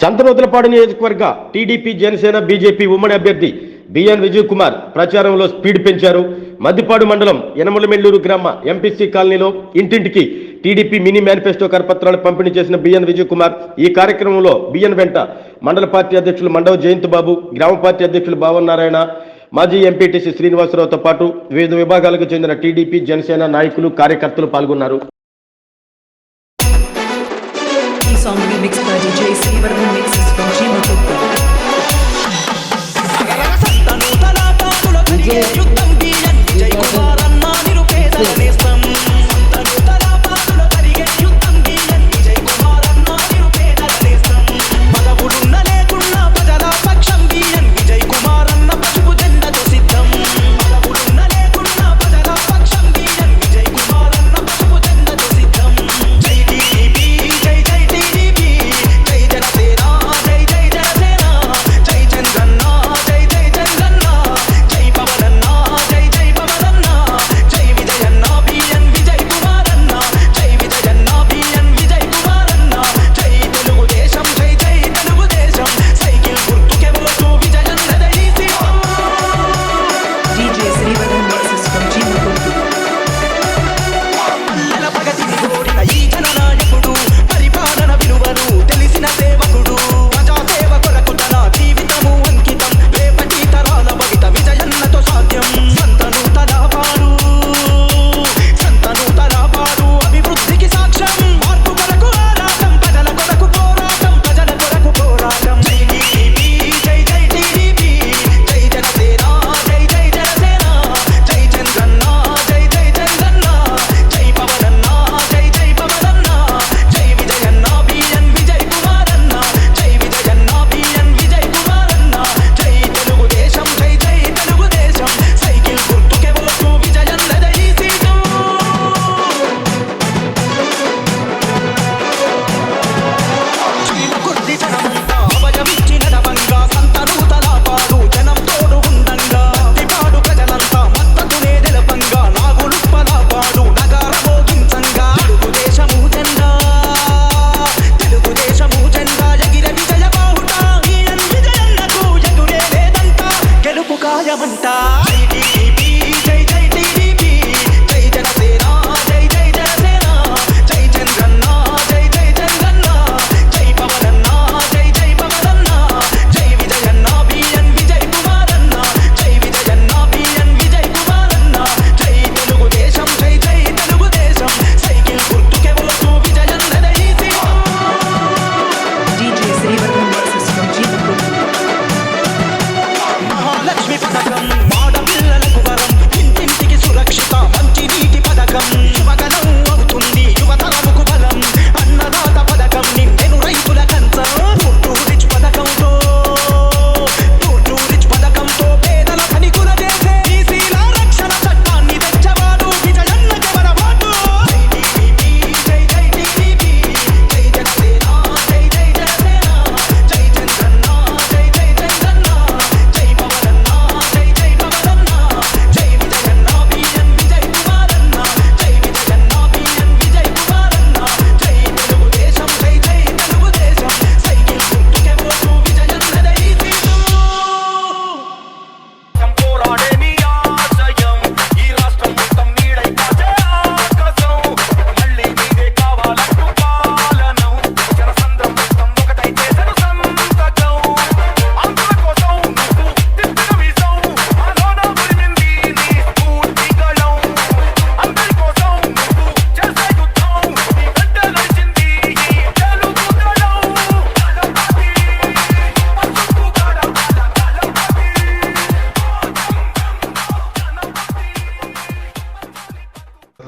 సంతనూతలపాడు నియోజకవర్గ TDP Janasena BJP ఉమ్మడి అభ్యర్థి బిఎన్ విజయ్ కుమార్ ప్రచారంలో స్పీడ్ పెంచారు. మద్దిపాడు మండలం యనమలమెల్లూరు గ్రామ ఎంపీసీ కాలనీలో ఇంటింటికి టీడీపీ మినీ మేనిఫెస్టో కరపత్రాలు పంపిణీ చేసిన బిఎన్ విజయ్ కుమార్ ఈ కార్యక్రమంలో బిఎన్ వెంట మండల పార్టీ అధ్యక్షులు మండవ జయంత్ బాబు గ్రామ పార్టీ అధ్యక్షులు భావనారాయణ మాజీ ఎంపీటీసీ శ్రీనివాసరావుతో పాటు వివిధ విభాగాలకు చెందిన టీడీపీ జనసేన నాయకులు కార్యకర్తలు పాల్గొన్నారు. song remixed by DJ Silver remixes from Jimmy Cooper.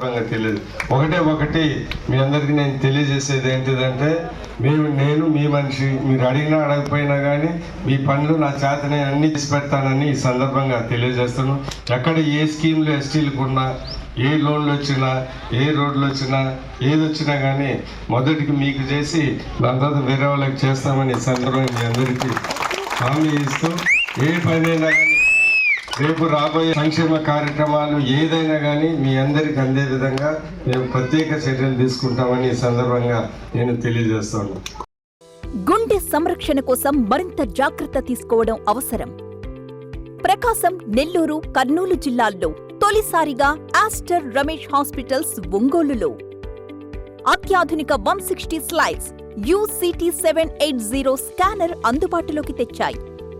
సందర్భంగా తెలియదు. ఒకటే ఒకటి మీ అందరికీ నేను తెలియజేసేది ఏంటిదంటే మేము నేను మీ మనిషి మీరు అడిగినా అడగపోయినా కానీ మీ పనులు నా చేత నేను అన్ని చేసి పెడతానని ఈ సందర్భంగా తెలియజేస్తాను ఎక్కడ ఏ స్కీమ్లు ఎస్టీలకు ఉన్నా ఏ లోన్లు వచ్చినా ఏ రోడ్లు వచ్చినా ఏది వచ్చినా కానీ మొదటికి మీకు చేసి దాని తర్వాత వేరే వాళ్ళకి చేస్తామని సందర్భంగా మీ అందరికీ హామీ ఇస్తూ ఏ పనైనా కానీ రేపు రాబోయే సంక్షేమ కార్యక్రమాలు ఏదైనా కానీ మీ అందరికి అందే విధంగా మేము ప్రత్యేక చర్యలు తీసుకుంటామని ఈ సందర్భంగా నేను తెలియజేస్తాను. గుండె సంరక్షణ కోసం మరింత జాగ్రత్త తీసుకోవడం అవసరం. ప్రకాశం నెల్లూరు కర్నూలు జిల్లాల్లో తొలిసారిగా ఆస్టర్ రమేష్ హాస్పిటల్స్ ఒంగోలులో. అత్యాధునిక one sixty slides UCT seven eight zero scanner అందుబాటులోకి తెచ్చాయి.